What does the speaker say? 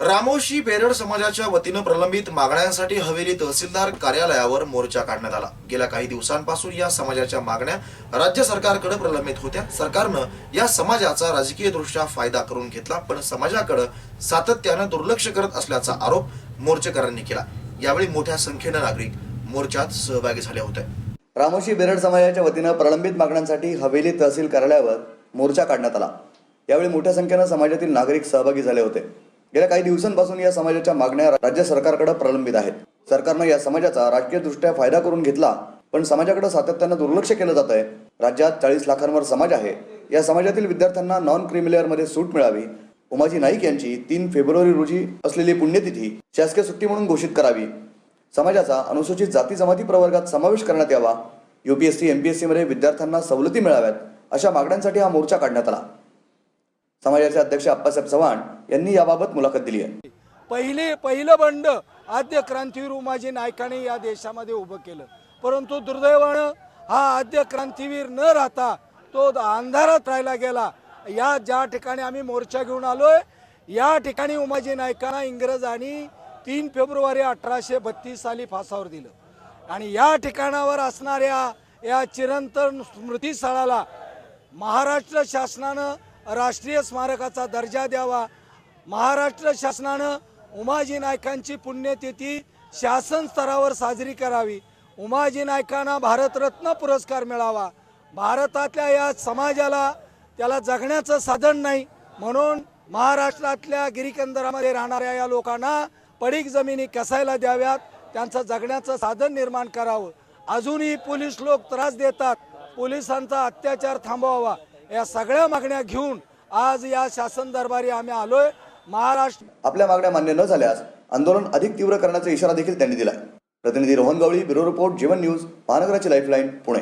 रामोशी बेरड समाजाच्या वतीनं प्रलंबित मागण्यांसाठी हवेली तहसीलदार कार्यालयावर मोर्चा काढण्यात आला. गेल्या काही दिवसांपासून या समाजाच्या मागण्या राज्य सरकारकडे प्रलंबित होत्या. सरकारनं या समाजाचा राजकीय दृष्ट्या फायदा करून घेतला पण समाजाकडे सातत्यानं दुर्लक्ष करत असल्याचा आरोप मोर्चेकरांनी केला. यावेळी मोठ्या संख्येनं नागरिक मोर्चात सहभागी झाले होते. रामोशी बेरड समाजाच्या वतीनं प्रलंबित मागण्यांसाठी हवेली तहसील कार्यालयावर मोर्चा काढण्यात आला. यावेळी मोठ्या संख्येनं समाजातील नागरिक सहभागी झाले होते. गेल्या काही दिवसांपासून या समाजाच्या मागण्या राज्य सरकारकडे प्रलंबित आहेत. सरकारनं या समाजाचा राजकीय दृष्ट्या फायदा करून घेतला पण समाजाकडे सातत्यानं दुर्लक्ष केलं जात आहे. राज्यात चाळीस लाखांवर समाज आहे. या समाजातील विद्यार्थ्यांना नॉन क्रिमिलेअरमध्ये सूट मिळावी. उमाजी नाईक यांची तीन फेब्रुवारी रोजी असलेली पुण्यतिथी शासकीय सुट्टी म्हणून घोषित करावी. समाजाचा अनुसूचित जाती जमाती प्रवर्गात समावेश करण्यात यावा. युपीएससी एमपीएससी मध्ये विद्यार्थ्यांना सवलती मिळाव्यात अशा मागण्यांसाठी हा मोर्चा काढण्यात आला. समाजाचे अध्यक्ष अप्पासाहेब चव्हाण यांनी याबाबत मुलाखत दिली आहे. पहिले पहिलं बंड आद्य क्रांतीवीर उमाजी नायकाने या देशामध्ये उभं केलं. परंतु दुर्दैवानं हा आद्य क्रांतीवीर न राहता तो अंधारात राहिला गेला. या ज्या ठिकाणी आम्ही मोर्चा घेऊन आलोय या ठिकाणी उमाजी नायकांना इंग्रजांनी तीन फेब्रुवारी अठराशे बत्तीस साली फासावर दिलं. आणि या ठिकाणावर असणाऱ्या या चिरंतन स्मृतीस्थळाला महाराष्ट्र शासनानं राष्ट्रीय स्मारकाचा दर्जा द्यावा महाराष्ट्र शासनानं उमाजी नायकांची पुण्यतिथी शासन स्तरावर साजरी करावी. उमाजी नायकांना भारतरत्न पुरस्कार मिळावा. भारतातल्या या समाजाला त्याला जगण्याचं साधन नाही म्हणून महाराष्ट्रातल्या गिरीकंदरामध्ये राहणाऱ्या या लोकांना पडीक जमिनी कसायला द्याव्यात त्यांचं जगण्याचं साधन निर्माण करावं. अजूनही पोलीस लोक त्रास देतात. पोलिसांचा अत्याचार थांबवावा. या सगळ्या मागण्या घेऊन आज या शासन दरबारी आम्ही आलोय. महाराष्ट्र आपल्या मागण्या मान्य न झाल्यास आंदोलन अधिक तीव्र करण्याचा इशारा देखील त्यांनी दिला. प्रतिनिधी Rohan Gawali bureau report Jeevan News महानगराची lifeline Pune.